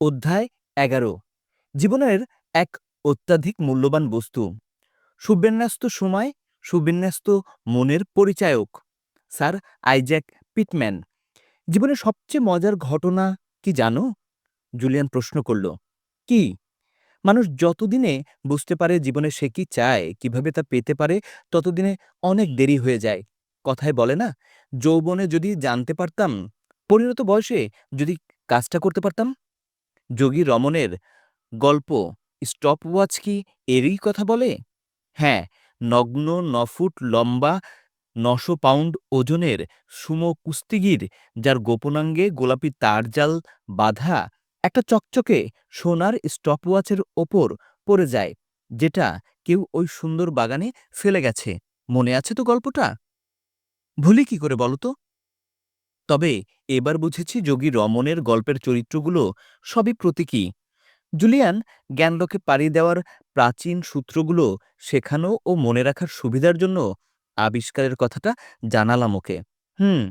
অধ্যায় এগারো। জীবনের এক অত্যাধিক মূল্যবান বস্তু। সুবিন্যস্ত সময়, সুবিন্যস্ত মনের পরিচায়ক, স্যার আইজ্যাক পিটম্যান। জীবনের সবচেয়ে মজার ঘটনা কি জানো? জুলিয়ান প্রশ্ন করল। কি? মানুষ যতদিনে বুঝতে পারে জীবনে সে কি চায়, কীভাবে তা পেতে পারে, ততদিনে অনেক দেরি হয়ে যায়। কথায় বলে না, যৌবনে যদি জানতে পারতাম, পরিণত বয়সে যদি কাজটা করতে পারতাম? যোগী রমনের গল্প, স্টপওয়াচ কি এরই কথা বলে? হ্যাঁ নগ্ন ন ফুট লম্বা নশো পাউন্ড ওজনের সুমো কুস্তিগির, যার গোপনাঙ্গে গোলাপি তারজাল বাঁধা একটা চকচকে সোনার স্টপওয়াচের ওপর পড়ে যায়, যেটা কেউ ওই সুন্দর বাগানে ফেলে গেছে। মনে আছে তো গল্পটা? ভুলি কি করে বলো তো? তবে এবার বুঝেছি যোগী রমনের গল্পের চরিত্রগুলো সবই প্রতীকী। জুলিয়ান জ্ঞানলোকে পাড়ি দেওয়ার প্রাচীন সূত্রগুলো শেখানো ও মনে রাখার সুবিধার জন্য আবিষ্কারের কথাটা জানালাম ওকে। হুম,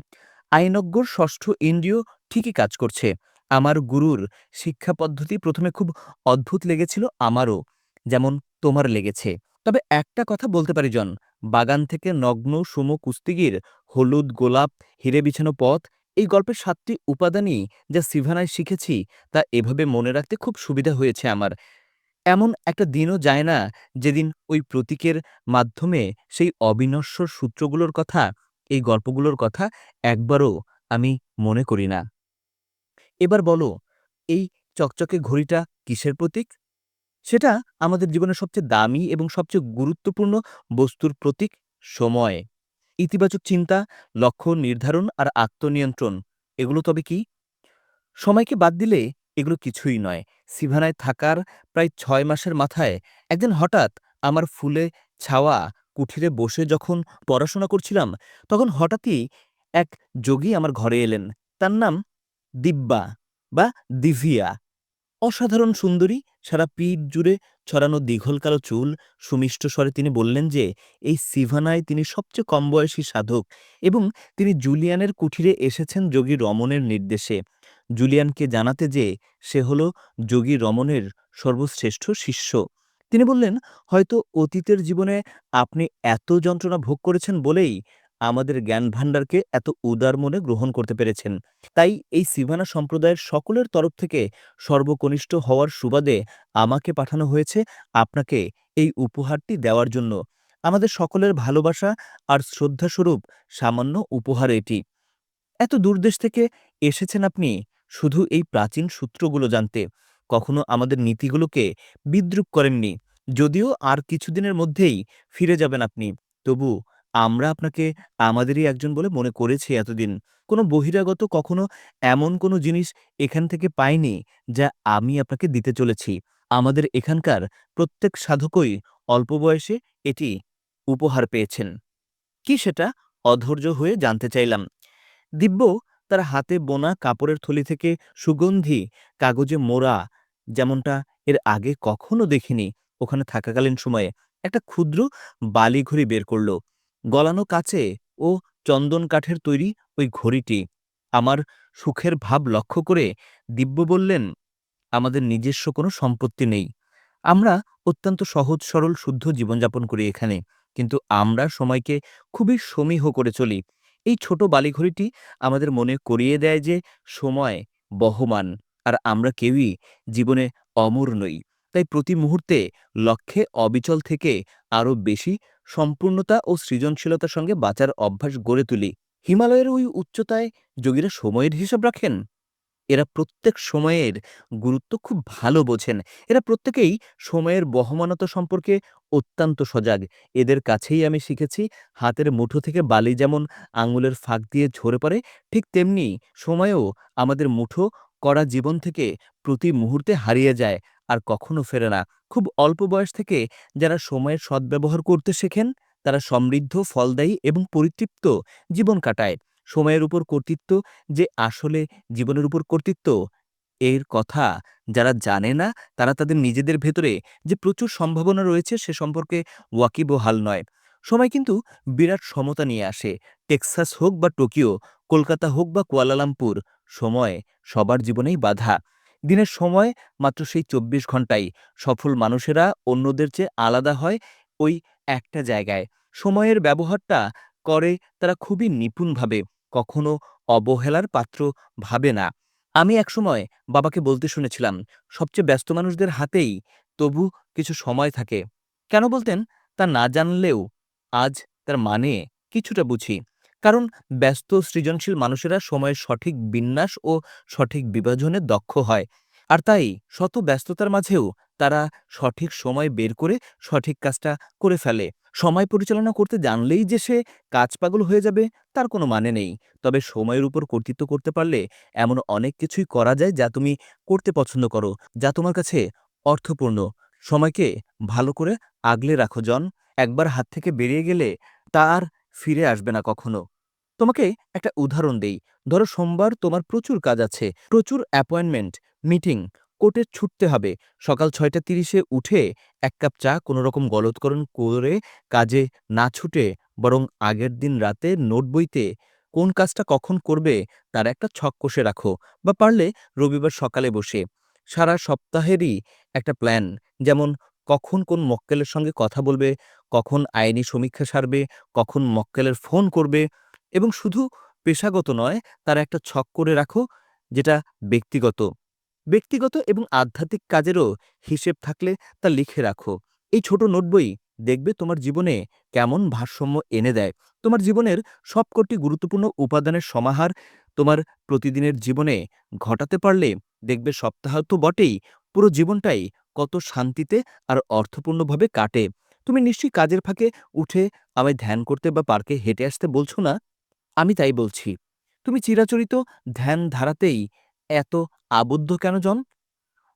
আইনজ্ঞর ষষ্ঠ ইন্দ্রিয় ঠিকই কাজ করছে। আমার গুরুর শিক্ষা পদ্ধতি প্রথমে খুব অদ্ভুত লেগেছিল আমারও, যেমন তোমার লেগেছে। তবে একটা কথা বলতে পারি জন, বাগান থেকে নগ্ন সুমো কুস্তিগির হলুদ, গোলাপ, হিরে বিছানো পথ, এই গল্পের সাতটি উপাদানই যা সিভানায় শিখেছি তা এভাবে মনে রাখতে খুব সুবিধা হয়েছে আমার। এমন একটা দিনও যায় না যেদিন ওই প্রতীকের মাধ্যমে সেই অবিনশ্বর সূত্রগুলোর কথা, এই গল্পগুলোর কথা একবারও আমি মনে করি না। এবার বলো, এই চকচকে ঘড়িটা কিসের প্রতীক? সেটা আমাদের জীবনের সবচেয়ে দামি এবং সবচেয়ে গুরুত্বপূর্ণ বস্তুর প্রতীক, সময়। ইতিবাচক চিন্তা, লক্ষ্য নির্ধারণ আর আত্মনিয়ন্ত্রণ, এগুলো তবে কি? সময়কে বাদ দিলে এগুলো কিছুই নয়। সিভানায় থাকার প্রায় ছয় মাসের মাথায় একদিন হঠাৎ আমার ফুলে ছাওয়া কুঠিরে বসে যখন পড়াশোনা করছিলাম, তখন হঠাৎই এক যোগী আমার ঘরে এলেন। তার নাম দিব্যা বা দিভিয়া। অসাধারণ সুন্দরী, সারা পিঠ জুড়ে ছড়ানো দীঘল কালো চুল, সুমিষ্ট স্বরে তিনি বললেন যে, এই সিভানায় তিনি সবচেয়ে কম বয়সী সাধক এবং তিনি জুলিয়ানের কুঠিরে এসেছেন যোগী রমনের নির্দেশে। জুলিয়ানকে জানাতে যে, সে হল যোগী রমনের সর্বশ্রেষ্ঠ শিষ্য। তিনি বললেন, হয়তো অতীতের জীবনে আপনি এত যন্ত্রণা ভোগ করেছেন বলেই আমাদের জ্ঞান ভাণ্ডারকে এত উদার মনে গ্রহণ করতে পেরেছেন। তাই এই সিভানা সম্প্রদায়ের সকলের তরফ থেকে সর্বকনিষ্ঠ হওয়ার সুবাদে আমাকে পাঠানো হয়েছে আপনাকে এই উপহারটি দেওয়ার জন্য। আমাদের সকলের ভালোবাসা আর শ্রদ্ধাস্বরূপ সামান্য উপহার এটি। এত দূরদেশ থেকে এসেছেন আপনি শুধু এই প্রাচীন সূত্রগুলো জানতে। কখনো আমাদের নীতিগুলোকে বিদ্রুপ করেননি। যদিও আর কিছুদিনের মধ্যেই ফিরে যাবেন আপনি। তবু আমরা আপনাকে আমাদেরই একজন বলে মনে করেছি এতদিন। কোনো বহিরাগত কখনো এমন কোনো জিনিস এখান থেকে পায়নি যা আমি আপনাকে দিতে চলেছি। আমাদের এখানকার প্রত্যেক সাধকই অল্প বয়সে এটি উপহার পেয়েছেন। কি সেটা? অধৈর্য হয়ে জানতে চাইলাম। দিব্য তার হাতে বোনা কাপড়ের থলি থেকে সুগন্ধি, কাগজে মোড়া, যেমনটা এর আগে কখনো দেখিনি, ওখানে থাকাকালীন সময়ে একটা ক্ষুদ্র বালিঘড়ি বের করল। গলানো কাচে ও চন্দন কাঠের তৈরি ওই ঘড়িটি। আমার সুখের ভাব লক্ষ্য করে দিব্য বললেন, আমাদের নিজস্ব কোনো সম্পত্তি নেই। আমরা অত্যন্ত সহজ, সরল, শুদ্ধ জীবনযাপন করি এখানে, কিন্তু আমরা সময়কে খুবই সমীহ করে চলি। এই ছোট বালিঘড়িটি আমাদের মনে করিয়ে দেয় যে, সময় বহমান, আর আমরা কেউই জীবনে অমর নই। তাই প্রতি মুহূর্তে লক্ষ্যে অবিচল থেকে আরও বেশি সম্পূর্ণতা ও সৃজনশীলতার সঙ্গে বাঁচার অভ্যাস গড়ে তুলি। হিমালয়ের ওই উচ্চতায় যোগীরা সময়ের হিসাব রাখেন? এরা প্রত্যেক সময়ের গুরুত্ব খুব ভালো বোঝেন। এরা প্রত্যেকেই সময়ের বহমানতা সম্পর্কে অত্যন্ত সজাগ। এদের কাছেই আমি শিখেছি, হাতের মুঠো থেকে বালি যেমন আঙুলের ফাঁক দিয়ে ঝরে পড়ে, ঠিক তেমনি সময়ও আমাদের মুঠো করা জীবন থেকে প্রতি মুহূর্তে হারিয়ে যায় আর কখনো ফেরে না। খুব অল্প বয়স থেকে যারা সময়ের সদ্ব্যবহার করতে শেখেন, তারা সমৃদ্ধ, ফলদায়ী এবং পরিতৃপ্ত জীবন কাটায়। সময়ের উপর কর্তৃত্ব যে আসলে জীবনের উপর কর্তৃত্ব, এর কথা যারা জানে না, তারা তাদের নিজেদের ভেতরে যে প্রচুর সম্ভাবনা রয়েছে সে সম্পর্কে ওয়াকিবহাল নয়। সময় কিন্তু বিরাট সমতা নিয়ে আসে। টেক্সাস হোক বা টোকিও, কলকাতা হোক বা কুয়ালালামপুর সময় সবার জীবনেই বাধা। দিনের সময় মাত্র সেই চব্বিশ ঘন্টাই সফল মানুষেরা অন্যদের চেয়ে আলাদা হয় ওই একটা জায়গায়। সময়ের ব্যবহারটা করে তারা খুবই নিপুণভাবে, কখনো অবহেলার পাত্র ভাবে না। আমি একসময় বাবাকে বলতে শুনেছিলাম, সবচেয়ে ব্যস্ত মানুষদের হাতেই তবু কিছু সময় থাকে। কেন বলতেন? তা না জানলেও আজ তার মানে কিছুটা বুঝি। কারণ ব্যস্ত, সৃজনশীল মানুষেরা সময়ের সঠিক বিন্যাস ও সঠিক বিভাজনে দক্ষ হয়। আর তাই শত ব্যস্ততার মাঝেও তারা সঠিক সময় বের করে সঠিক কাজটা করে ফেলে। সময় পরিচালনা করতে জানলেই যে সে কাজ পাগল হয়ে যাবে, তার কোনো মানে নেই। তবে সময়ের উপর কর্তৃত্ব করতে পারলে এমন অনেক কিছুই করা যায় যা তুমি করতে পছন্দ করো, যা তোমার কাছে অর্থপূর্ণ। সময়কে ভালো করে আগলে রাখো, জন। একবার হাত থেকে বেরিয়ে গেলে তা আর ফিরে আসবে না কখনো। তোমাকে একটা উদাহরণ দেই। ধরো সোমবার তোমার প্রচুর কাজ আছে, প্রচুর অ্যাপয়েন্টমেন্ট মিটিং কোর্টে ছুটতে হবে। সকাল ছয়টা তিরিশে উঠে এক কাপ চা কোনো রকম গলৎকরণ করে কাজে না ছুটে বরং আগের দিন রাতে নোট বইতে কোন কাজটা কখন করবে তার একটা ছক কষে রাখো বা পারলে রবিবার সকালে বসে। সারা সপ্তাহেরই একটা প্ল্যান যেমন কখন কোন মক্কেলের সঙ্গে কথা বলবে, কখন আইনি সমীক্ষা সারবে, কখন মক্কেলের ফোন করবে এবং শুধু পেশাগত নয়, তার একটা ছক করে রাখো যেটা ব্যক্তিগত। ব্যক্তিগত এবং আধ্যাত্মিক কাজেরও হিসেব থাকলে তা লিখে রাখো। এই ছোট নোটবই দেখবে তোমার জীবনে কেমন ভারসাম্য এনে দেয়। তোমার জীবনের সবকটি গুরুত্বপূর্ণ উপাদানের সমাহার তোমার প্রতিদিনের জীবনে ঘটাতে পারলে দেখবে সপ্তাহ তো বটেই, পুরো জীবনটাই কত শান্তিতে আর অর্থপূর্ণভাবে কাটে। তুমি নিশ্চয়ই কাজের ফাঁকে উঠে আমায় ধ্যান করতে বা পার্কে হেঁটে আসতে বলছো না? আমি তাই বলছি। তুমি চিরাচরিত ধ্যান ধারাতেই এত আবদ্ধ কেন, জন?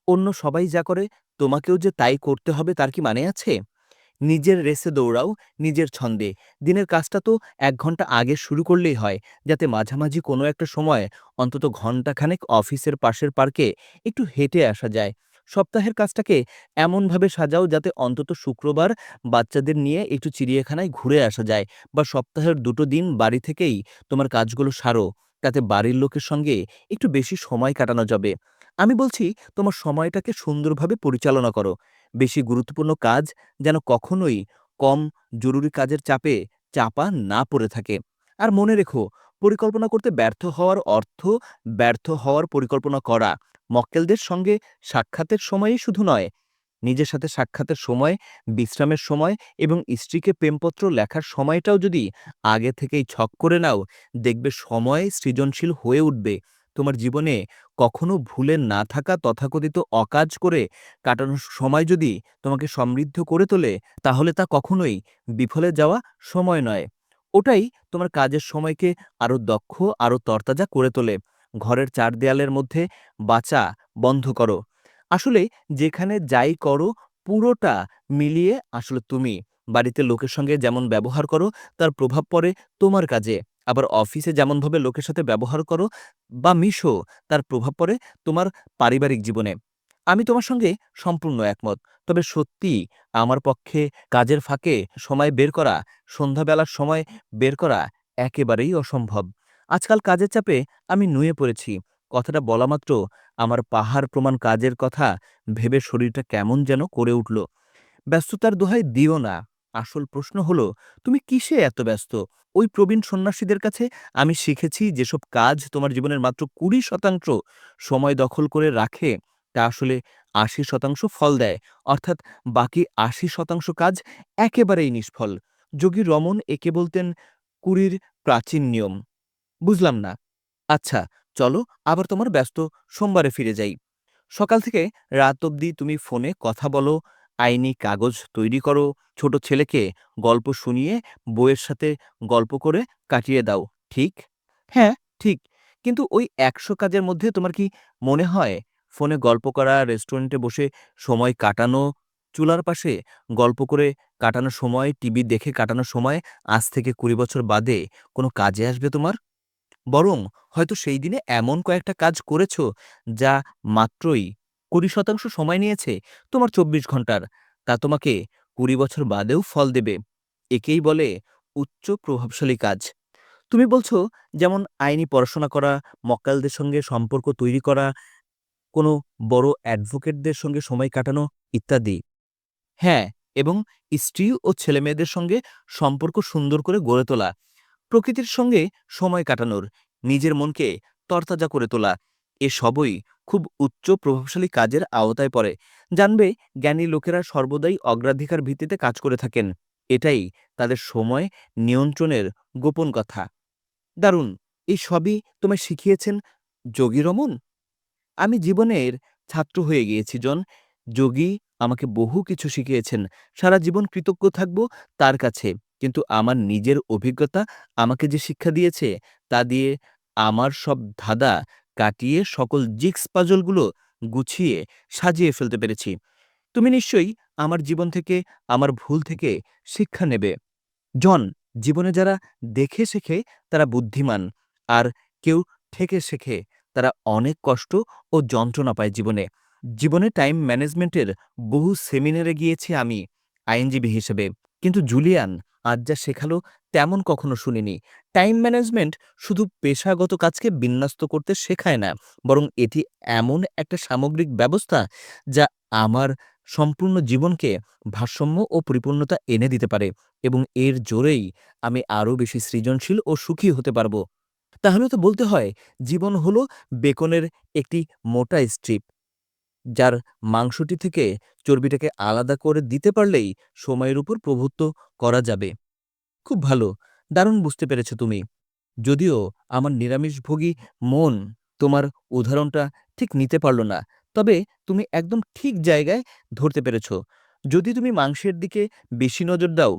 অন্য সবাই যা করে, তোমাকেও যে তাই করতে হবে তার কি মানে আছে? নিজের রেসে দৌড়াও, নিজের ছন্দে। দিনের কাজটা তো এক ঘণ্টা আগে শুরু করলেই হয়, যাতে মাঝামাঝি কোনো একটা সময় অন্তত ঘন্টাখানেক অফিসের পাশের পার্কে একটু হেঁটে আসা যায়। সপ্তাহের কাজটাকে এমনভাবে সাজাও যাতে অন্তত শুক্রবার বাচ্চাদের নিয়ে একটু চিড়িয়াখানায় ঘুরে আসা যায় বা সপ্তাহের দুটো দিন বাড়ি থেকেই তোমার কাজগুলো সারো, তাতে বাড়ির লোকের সঙ্গে একটু বেশি সময় কাটানো যাবে। আমি বলছি তোমার সময়টাকে সুন্দরভাবে পরিচালনা করো। বেশি গুরুত্বপূর্ণ কাজ যেন কখনোই কম জরুরি কাজের চাপে চাপা না পড়ে থাকে। আর মনে রেখো পরিকল্পনা করতে ব্যর্থ হওয়ার অর্থ ব্যর্থ হওয়ার পরিকল্পনা করা। মক্কেলদের সঙ্গে সাক্ষাতের সময়ই শুধু নয়, নিজের সাথে সাক্ষাতের সময়, বিশ্রামের সময় এবং স্ত্রীকে প্রেমপত্র লেখার সময়টাও যদি আগে থেকেই ছক করে নাও, দেখবে সময় সৃজনশীল হয়ে উঠবে। তোমার জীবনে কখনো ভুলে না থাকা তথাকথিত অকাজ করে কাটানোর সময় যদি তোমাকে সমৃদ্ধ করে তোলে, তাহলে তা কখনোই বিফলে যাওয়া সময় নয়। ওটাই তোমার কাজের সময়কে আরও দক্ষ আরও তরতাজা করে তোলে। ঘরের চার দেয়ালের মধ্যে বাঁচা বন্ধ করো। আসলে যেখানে যাই করো, পুরোটা মিলিয়ে আসলে তুমি। বাড়িতে লোকের সঙ্গে যেমন ব্যবহার করো, তার প্রভাব পড়ে তোমার কাজে। আবার অফিসে যেমনভাবে লোকের সাথে ব্যবহার করো বা মিশো, তার প্রভাব পড়ে তোমার পারিবারিক জীবনে। আমি তোমার সঙ্গে সম্পূর্ণ একমত। তবে সত্যি আমার পক্ষে কাজের ফাঁকে সময় বের করা, সন্ধ্যাবেলার সময় বের করা একেবারেই অসম্ভব। আজকাল কাজের চাপে আমি নুয়ে পড়েছি। কথাটা বলা মাত্র আমার পাহাড় প্রমাণ কাজের কথা ভেবে শরীরটা কেমন যেন করে উঠল। ব্যস্ততার দোহাই দিও না। আসল প্রশ্ন হলো, তুমি কিসে এত ব্যস্ত? ওই প্রবীণ সন্ন্যাসীদের কাছে আমি শিখেছি যেসব কাজ তোমার জীবনের মাত্র কুড়ি শতাংশ সময় দখল করে রাখে তা আসলে আশি শতাংশ ফল দেয়। অর্থাৎ বাকি আশি শতাংশ কাজ একেবারেই নিষ্ফল। যোগী রমন একে বলতেন কুড়ির প্রাচীন নিয়ম। বুঝলাম না। আচ্ছা চলো আবার তোমার ব্যস্ত সোমবারে ফিরে যাই। সকাল থেকে রাত অবধি তুমি ফোনে কথা বলো, আইনি কাগজ তৈরি করো, ছোট ছেলেকে গল্প শুনিয়ে বইয়ের সাথে গল্প করে কাটিয়ে দাও, ঠিক? হ্যাঁ ঠিক। কিন্তু ওই একশো কাজের মধ্যে তোমার কি মনে হয় ফোনে গল্প করা, রেস্টুরেন্টে বসে সময় কাটানো, চুলার পাশে গল্প করে কাটানো সময়, টিভি দেখে কাটানো সময়, আজ থেকে কুড়ি বছর বাদে কোনো কাজে আসবে তোমার? বরং হয়তো সেই দিনে এমন কয়েকটা কাজ করেছ যা মাত্রই কুড়ি শতাংশ সময় নিয়েছে তোমার চব্বিশ ঘণ্টার। তা তোমাকে কুড়ি বছর বাদেও ফল দেবে। একেই বলে উচ্চ প্রভাবশালী কাজ। তুমি বলছো, যেমন আইনি পড়াশোনা করা, মক্কালদের সঙ্গে সম্পর্ক তৈরি করা কোনো বড় অ্যাডভোকেটদের সঙ্গে সময় কাটানো ইত্যাদি। হ্যাঁ এবং স্ত্রী ও ছেলেমেয়েদের সঙ্গে সম্পর্ক সুন্দর করে গড়ে তোলা, প্রকৃতির সঙ্গে সময় কাটানোর, নিজের মনকে তরতাজা করে তোলা, এ সবই খুব উচ্চ প্রভাবশালী কাজের আওতায় পড়ে। জানবে, জ্ঞানী লোকেরা সর্বদাই অগ্রাধিকার ভিত্তিতে কাজ করে থাকেন, এটাই তাদের সময় নিয়ন্ত্রণের গোপন কথা। দারুণ, এই সবই তোমায় শিখিয়েছেন যোগী রমন? আমি জীবনের ছাত্র হয়ে গিয়েছি, জন। যোগী আমাকে বহু কিছু শিখিয়েছেন। সারা জীবন কৃতজ্ঞ থাকব তার কাছে। কিন্তু আমার নিজের অভিজ্ঞতা আমাকে যে শিক্ষা দিয়েছে, তা দিয়ে আমার সব ধাঁধা কাটিয়ে সকল জিক্স পাজলগুলো গুছিয়ে সাজিয়ে ফেলতে পেরেছি। তুমি নিশ্চয়ই আমার জীবন থেকে, আমার ভুল থেকে শিক্ষা নেবে। জন, জীবনে যারা দেখে শেখে, তারা বুদ্ধিমান। আর কেউ ঠেকে শেখে তারা অনেক কষ্ট ও যন্ত্রণা পায় জীবনে। জীবনে টাইম ম্যানেজমেন্টের বহু সেমিনারে গিয়েছি আমি, আইনজীবী হিসেবে। কিন্তু জুলিয়ান আজ যা শেখালো তেমন কখনো শুনিনি। টাইম ম্যানেজমেন্ট শুধু পেশাগত কাজকে বিন্যস্ত করতে শেখায় না, বরং এটি এমন একটা সামগ্রিক ব্যবস্থা যা আমার সম্পূর্ণ জীবনকে ভারসাম্য ও পরিপূর্ণতা এনে দিতে পারে এবং এর জোরেই আমি আরও বেশি সৃজনশীল ও সুখী হতে পারব। তাহলে তো বলতে হয়, জীবন হলো বেকনের একটি মোটা স্ট্রিপ। যার মাংসটি থেকে চর্বিটাকে আলাদা করে দিতে পারলেই সময়ের উপর প্রভুত্ব করা যাবে। খুব ভালো, দারুণ বুঝতে পেরেছ তুমি। যদিও আমার নিরামিষভোগী মন তোমার উদাহরণটা ঠিক নিতে পারল না, তবে তুমি একদম ঠিক জায়গায় ধরতে পেরেছ। যদি তুমি মাংসের দিকে বেশি নজর দাও,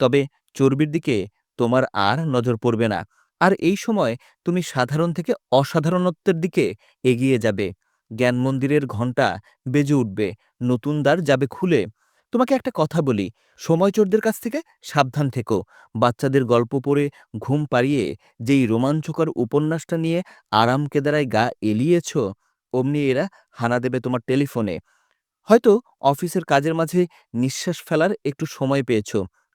তবে চর্বির দিকে তোমার আর নজর পড়বে না। আর এই সময় তুমি সাধারণ থেকে অসাধারণত্বের দিকে এগিয়ে যাবে। জ্ঞান মন্দিরের ঘণ্টা বেজে উঠবে, নতুন দ্বার যাবে খুলে। তোমাকে একটা কথা বলি, সময়চোরদের কাছ থেকে সাবধান থেকো। বাচ্চাদের গল্প পড়ে ঘুম পাড়িয়ে যেই রোমাঞ্চকর উপন্যাসটা নিয়ে আরাম কেদারায় গা এলিয়েছ, অমনি এরা হানা দেবে তোমার টেলিফোনে। হয়তো অফিসের কাজের মাঝে নিঃশ্বাস ফেলার একটু সময় পেয়েছ,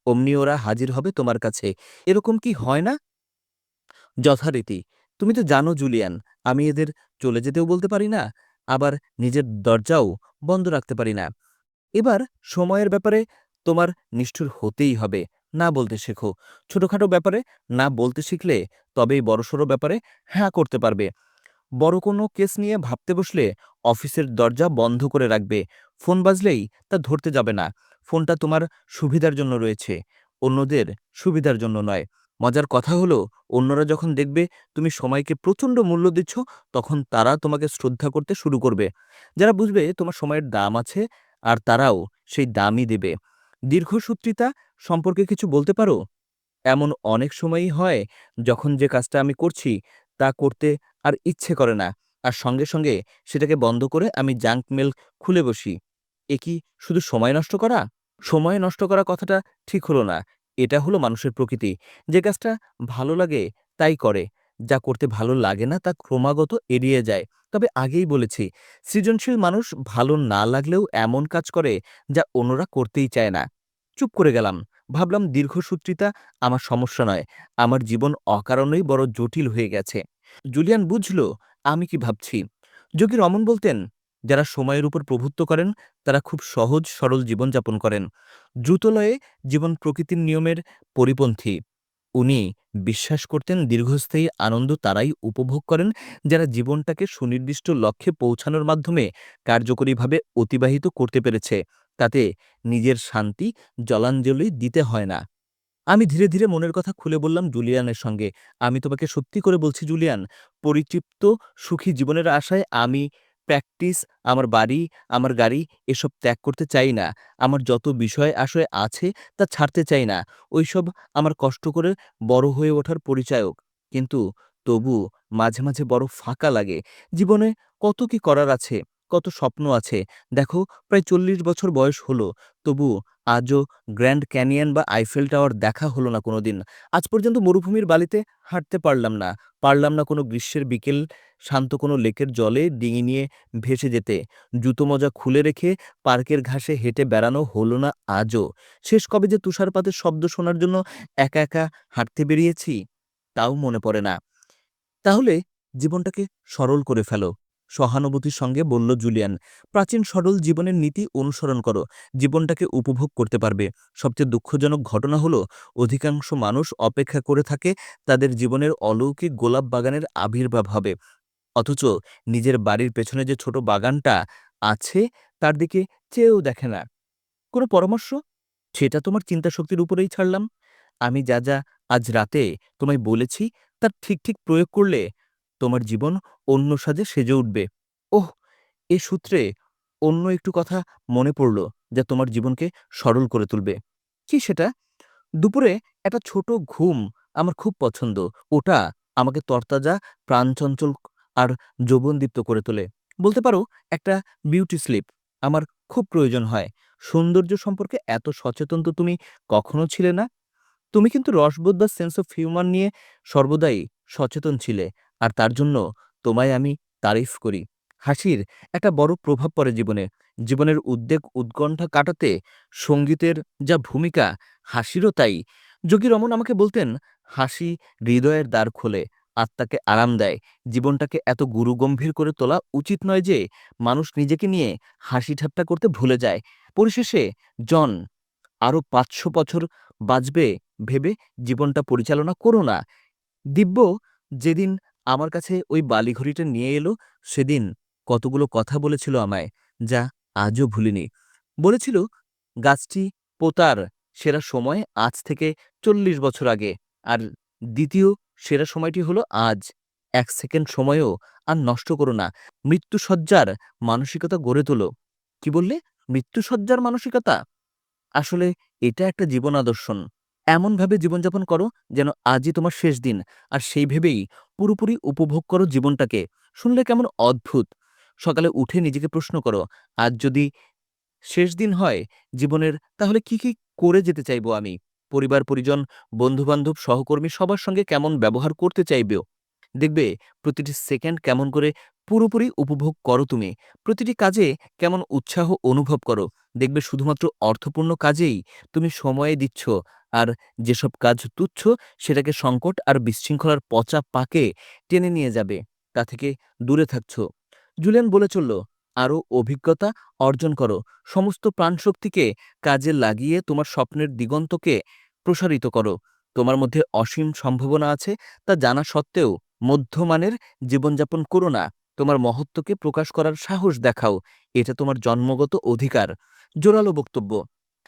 অমনি ওরা হাজির হবে তোমার কাছে। এরকম কি হয় না? যথারীতি। তুমি তো জানো, জুলিয়ান, আমি এদের চলে যেতেও বলতে পারি না, আবার নিজের দরজাও বন্ধ রাখতে পারি না। এবার সময়ের ব্যাপারে তোমার নিষ্ঠুর হতেই হবে, না বলতে শেখো। ছোটখাটো ব্যাপারে না বলতে শিখলে তবেই বড়সড় ব্যাপারে হ্যাঁ করতে পারবে। বড় কোনো কেস নিয়ে ভাবতে বসলে অফিসের দরজা বন্ধ করে রাখবে। ফোন বাজলেই তা ধরতে যাবে না। ফোনটা তোমার সুবিধার জন্য রয়েছে, অন্যদের সুবিধার জন্য নয়। মজার কথা হলো, অন্যরা যখন দেখবে তুমি সময়কে প্রচণ্ড মূল্য দিচ্ছ, তখন তারা তোমাকে শ্রদ্ধা করতে শুরু করবে। যারা বুঝবে তোমার সময়ের দাম আছে আর তারাও সেই দামই দেবে। দীর্ঘসূত্রিতা সম্পর্কে কিছু বলতে পারো? এমন অনেক সময়ই হয় যখন যে কাজটা আমি করছি তা করতে আর ইচ্ছে করে না, আর সঙ্গে সঙ্গে সেটাকে বন্ধ করে আমি জাঙ্ক মেল খুলে বসি। এ কি শুধু সময় নষ্ট করা? সময় নষ্ট করা কথাটা ঠিক হলো না। এটা হলো মানুষের প্রকৃতি। যে কাজটা ভালো লাগে তাই করে, যা করতে ভালো লাগে না তা ক্রমাগত এড়িয়ে যায়। তবে আগেই বলেছি, সৃজনশীল মানুষ ভালো না লাগলেও এমন কাজ করে যা অন্যরা করতেই চায় না। চুপ করে গেলাম। ভাবলাম দীর্ঘসূত্রিতা আমার সমস্যা নয়, আমার জীবন অকারণেই বড় জটিল হয়ে গেছে। জুলিয়ান বুঝল, আমি কি ভাবছি? যোগী রমন বলতেন যারা সময়ের উপর প্রভুত্ব করেন, তারা খুব সহজ, সরল জীবনযাপন করেন। দ্রুতলয়ে জীবন প্রকৃতির নিয়মের পরিপন্থী। উনি বিশ্বাস করতেন দীর্ঘস্থায়ী আনন্দ তারাই উপভোগ করেন, যারা জীবনটাকে সুনির্দিষ্ট লক্ষ্যে পৌঁছানোর মাধ্যমে কার্যকরীভাবে অতিবাহিত করতে পেরেছে। তাতে নিজের শান্তি, জলাঞ্জলি দিতে হয় না। আমি ধীরে ধীরে মনের কথা খুলে বললাম জুলিয়ানের সঙ্গে। আমি তোমাকে সত্যি করে বলছি জুলিয়ান পরিতৃপ্ত সুখী জীবনের আশায় আমি প্র্যাকটিস আমার বাড়ি, আমার গাড়ি এসব ত্যাগ করতে চাই না। আমার যত বিষয় আশয় আছে তা ছাড়তে চাই না। ওইসব আমার কষ্ট করে বড় হয়ে ওঠার পরিচায়ক। কিন্তু তবু মাঝে মাঝে বড় ফাঁকা লাগে। জীবনে কত কি করার আছে, কত স্বপ্ন আছে। দেখো প্রায় চল্লিশ বছর বয়স হলো। তবু আজও গ্র্যান্ড ক্যানিয়ন বা আইফেল টাওয়ার দেখা হলো না কোনোদিন। আজ পর্যন্ত মরুভূমির বালিতে হাঁটতে পারলাম না। পারলাম না কোনো গ্রীষ্মের বিকেল শান্ত কোনো লেকের জলে ডিঙি নিয়ে ভেসে যেতে। জুতো মজা খুলে রেখে পার্কের ঘাসে হেঁটে বেড়ানো হলো না আজও। শেষ কবে যে তুষারপাতের শব্দ শোনার জন্য একা একা হাঁটতে বেরিয়েছি, তাও মনে পড়ে না। তাহলে জীবনটাকে সরল করে ফেলো, সহানুভূতির সঙ্গে বলল জুলিয়ান। প্রাচীন সরল জীবনের নীতি অনুসরণ করো, জীবনটাকে উপভোগ করতে পারবে। সবচেয়ে দুঃখজনক ঘটনা হলো, অধিকাংশ মানুষ অপেক্ষা করে থাকে তাদের জীবনের অলৌকিক গোলাপ বাগানের আবির্ভাব হবে। অথচ নিজের বাড়ির পেছনে যে ছোট বাগানটা আছে, তার দিকে চেয়েও দেখে না। কোনো পরামর্শ? সেটা তোমার চিন্তাশক্তির উপরেই ছাড়লাম। আমি যা যা আজ রাতে তোমায় বলেছি, তার ঠিক ঠিক প্রয়োগ করলে তোমার জীবন অন্য সাজে সেজে উঠবে। ওহ, এ সূত্রে অন্য একটু কথা মনে পড়ল যা তোমার জীবনকে সরল করে তুলবে। কি সেটা? দুপুরে একটা ছোট ঘুম আমার খুব পছন্দ। ওটা আমাকে তরতাজা, প্রাণচঞ্চল আর যৌবনদীপ্ত করে তোলে। বলতে পারো, একটা বিউটি স্লিপ আমার খুব প্রয়োজন হয়। সৌন্দর্য সম্পর্কে এত সচেতন তো তুমি কখনো ছিলে না? তুমি কিন্তু রসবোধ বা সেন্স অফ হিউমার নিয়ে সর্বদাই সচেতন ছিলে, আর তার জন্য তোমায় আমি তারিফ করি। হাসির একটা বড় প্রভাব পড়ে জীবনে। জীবনের উদ্বেগ উৎকণ্ঠা কাটাতে সঙ্গীতের যা ভূমিকা, হাসিরও তাই। যোগী রমন আমাকে বলতেন, হাসি হৃদয়ের দ্বার খোলে। আত্মাকে আরাম দেয়। জীবনটাকে এত গুরুগম্ভীর করে তোলা উচিত নয় যে, মানুষ নিজেকে নিয়ে হাসি ঠাট্টা করতে ভুলে যায়। পরিশেষে, জন আরও পাঁচশো বছর বাঁচবে ভেবে জীবনটা পরিচালনা করো না। দিব্য, যেদিন আমার কাছে ওই বালিঘড়িটা নিয়ে এলো, সেদিন কতগুলো কথা বলেছিল আমায়, যা আজও ভুলিনি। বলেছিল, গাছটি, পোতার সেরা সময় আজ থেকে চল্লিশ বছর আগে। আর দ্বিতীয় সেরা সময়টি হলো আজ। এক সেকেন্ড সময়ও আর নষ্ট করো না। মৃত্যুসজ্জার মানসিকতা গড়ে তোলো। কি বললে? মৃত্যুসজ্জার মানসিকতা? আসলে এটা একটা জীবন আদর্শন। এমনভাবে জীবনযাপন করো যেন আজই তোমার শেষ দিন, আর সেই ভেবেই পুরোপুরি উপভোগ করো জীবনটাকে। শুনলে কেমন অদ্ভুত। সকালে উঠে নিজেকে প্রশ্ন করো, আজ যদি শেষ দিন হয় জীবনের, তাহলে কি কি করে যেতে চাইব আমি? পরিবার, পরিজন, বন্ধুবান্ধব, সহকর্মী সবার সঙ্গে কেমন ব্যবহার করতে চাইবেও? দেখবে প্রতিটি সেকেন্ড কেমন করে পুরোপুরি উপভোগ করো তুমি। প্রতিটি কাজে কেমন উৎসাহ অনুভব করো। দেখবে শুধুমাত্র অর্থপূর্ণ কাজেই তুমি সময়ে দিচ্ছ আর যেসব কাজ তুচ্ছ সেটাকে সংকট আর বিশৃঙ্খলার পচা পাকে টেনে নিয়ে যাবে, তা থেকে দূরে থাকছ। জুলিয়ান বলে চলল আরও অভিজ্ঞতা অর্জন করো। সমস্ত প্রাণশক্তিকে কাজে লাগিয়ে তোমার স্বপ্নের দিগন্তকে প্রসারিত করো। তোমার মধ্যে অসীম সম্ভাবনা আছে, তা জানা সত্ত্বেও মধ্যমানের জীবনযাপন করো না। তোমার মহত্বকে প্রকাশ করার সাহস দেখাও। এটা তোমার জন্মগত অধিকার। জোরালো বক্তব্য।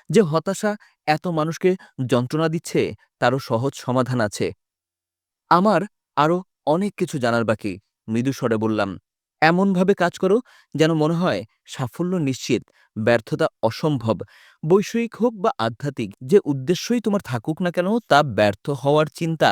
যে হতাশা এত মানুষকে যন্ত্রণা দিচ্ছে, তারও সহজ সমাধান আছে। আমার আরও অনেক কিছু জানার বাকি। মৃদু স্বরে বললাম এমনভাবে কাজ করো যেন মনে হয় সাফল্য নিশ্চিত, ব্যর্থতা অসম্ভব। বৈষয়িক হোক বা আধ্যাত্মিক, যে উদ্দেশ্যই তোমার থাকুক না কেন, তা ব্যর্থ হওয়ার চিন্তা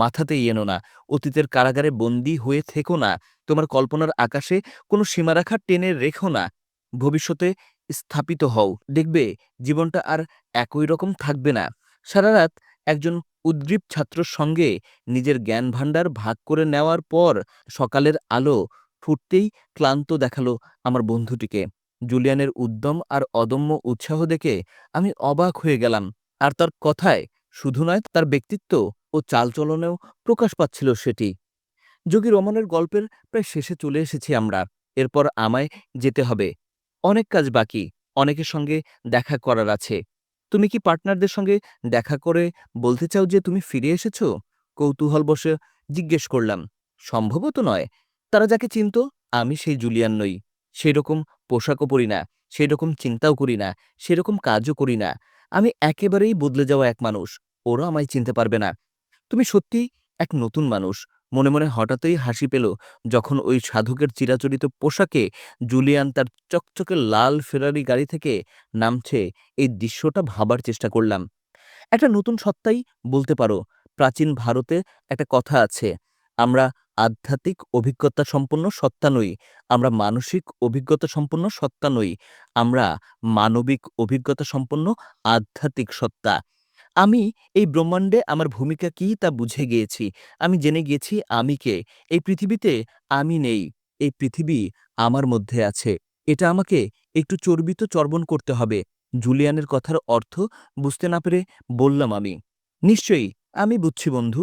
মাথাতেই এনো না। অতীতের কারাগারে বন্দী হয়ে থেকো না। তোমার কল্পনার আকাশে কোনো সীমারেখা টেনে রেখো না। ভবিষ্যতে স্থাপিত হও। দেখবে, জীবনটা আর একই রকম থাকবে না। সারা রাত একজন উদ্গ্রীব ছাত্রর সঙ্গে নিজের জ্ঞান ভাণ্ডার ভাগ করে নেওয়ার পর সকালের আলো ফুটতেই ক্লান্ত দেখাল আমার বন্ধুটিকে। জুলিয়ানের উদ্যম আর অদম্য উৎসাহ দেখে আমি অবাক হয়ে গেলাম। আর তার কথায় শুধু নয়, তার ব্যক্তিত্ব ও চালচলনেও প্রকাশ পাচ্ছিল সেটি। যোগী রমনের গল্পের প্রায় শেষে চলে এসেছি আমরা। এরপর আমায় যেতে হবে। অনেক কাজ বাকি, অনেকের সঙ্গে দেখা করার আছে। তুমি কি পার্টনারদের সঙ্গে দেখা করে বলতে চাও যে তুমি ফিরে এসেছ? কৌতূহল বসে জিজ্ঞেস করলাম। সম্ভবত নয়। তারা যাকে চিনত, আমি সেই জুলিয়ান নই। সেই রকম পোশাকও পরি না সেই রকম চিন্তাও করি না, সেরকম কাজও করি না। আমি একেবারেই বদলে যাওয়া এক মানুষ, ওরা আমায় চিনতে পারবে না। তুমি সত্যি এক নতুন মানুষ। মনে মনে হঠাৎই হাসি পেল যখন ওই সাধকের চিরাচরিত পোশাকে জুলিয়ান তার চকচকে লাল ফেরারি গাড়ি থেকে নামছে। এই দৃশ্যটা ভাবার চেষ্টা করলাম। একটা নতুন সত্তাই বলতে পারো, প্রাচীন ভারতে একটা কথা আছে, আমরা আধ্যাত্মিক অভিজ্ঞতা সম্পন্ন সত্তা নই। আমরা মানসিক অভিজ্ঞতা সম্পন্ন সত্তা নই। আমরা মানবিক অভিজ্ঞতা সম্পন্ন আধ্যাত্মিক সত্তা। আমি এই ব্রহ্মাণ্ডে আমার ভূমিকা কি তা বুঝে গিয়েছি। আমি জেনে গিয়েছি আমি কে। এই পৃথিবীতে আমি নেই। এই পৃথিবী আমার মধ্যে আছে। এটা আমাকে একটু চর্বিত চর্বণ করতে হবে। জুলিয়ানের কথার অর্থ বুঝতে না পেরে বললাম আমি। নিশ্চয়ই, আমি বুঝছি বন্ধু।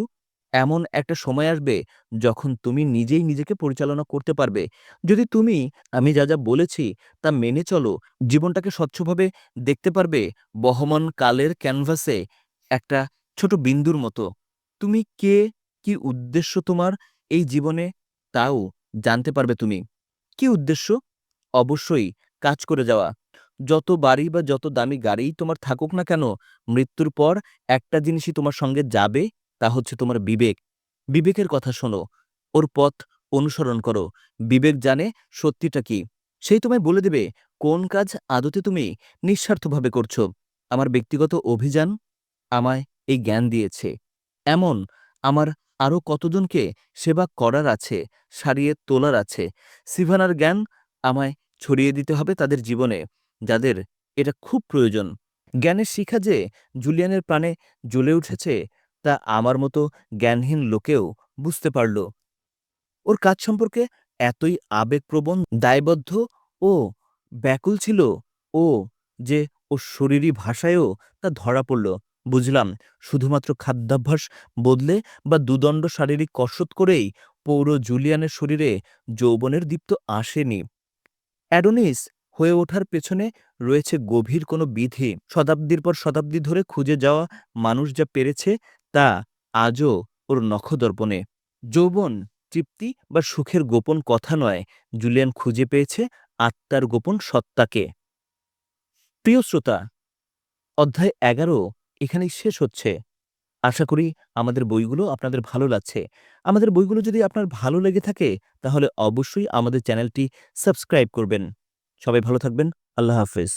এমন একটা সময় আসবে যখন তুমি নিজেই নিজেকে পরিচালনা করতে পারবে। যদি তুমি, আমি যা যা বলেছি তা মেনে চলো, জীবনটাকে স্বচ্ছভাবে দেখতে পারবে, বহমান কালের ক্যানভাসে একটা ছোট বিন্দুর মতো। তুমি কে, কি উদ্দেশ্য তোমার এই জীবনে তাও জানতে পারবে তুমি। কি উদ্দেশ্য? অবশ্যই কাজ করে যাওয়া। যত বাড়ি বা যত দামি গাড়িই তোমার থাকুক না কেন, মৃত্যুর পর একটা জিনিসই তোমার সঙ্গে যাবে। তা হচ্ছে তোমার বিবেক। বিবেকের কথা শোনো, ওর পথ অনুসরণ করো। বিবেক জানে সত্যিটা কি। সেই তোমায় বলে দেবে, কোন কাজ আদতে তুমি নিঃস্বার্থভাবে করছ? আমার ব্যক্তিগত অভিযান আমায় এই জ্ঞান দিয়েছে। এমন আমার আরও কতজনকে সেবা করার আছে, সারিয়ে তোলার আছে? সিভানার জ্ঞান আমায় ছড়িয়ে দিতে হবে তাদের জীবনে, যাদের এটা খুব প্রয়োজন। জ্ঞানের শিখা যে জুলিয়ানের প্রাণে জ্বলে উঠেছে তা আমার মতো জ্ঞানহীন লোকেও বুঝতে পারল। ওর কাজ সম্পর্কে এতই আবেগপ্রবণ, দায়বদ্ধ ও ব্যাকুল ছিল ও যে ওর শরীরী ভাষায়ও তা ধরা পড়ল। বুঝলাম, শুধুমাত্র খাদ্যাভ্যাস বদলে বা দুদণ্ড শারীরিক কসরত করেই পৌর জুলিয়ানের শরীরে যৌবনের দীপ্ত আসেনি। অ্যাডোনিস হয়ে ওঠার পেছনে রয়েছে গভীর কোনো বিধি। শতাব্দীর পর শতাব্দী ধরে খুঁজে যাওয়া মানুষ যা পেরেছে তা আজও ওর নখদর্পণে। যৌবন তৃপ্তি বা সুখের গোপন কথা নয়, জুলিয়ান খুঁজে পেয়েছে আত্মার গোপন সত্তাকে। প্রিয় শ্রোতা, অধ্যায় এগারো এখানেই শেষ হচ্ছে। আশা করি আমাদের বইগুলো আপনাদের ভালো লাগছে। আমাদের বইগুলো যদি আপনার ভালো লেগে থাকে, তাহলে অবশ্যই আমাদের চ্যানেলটি সাবস্ক্রাইব করবেন। সবাই ভালো থাকবেন। আল্লাহ হাফেজ।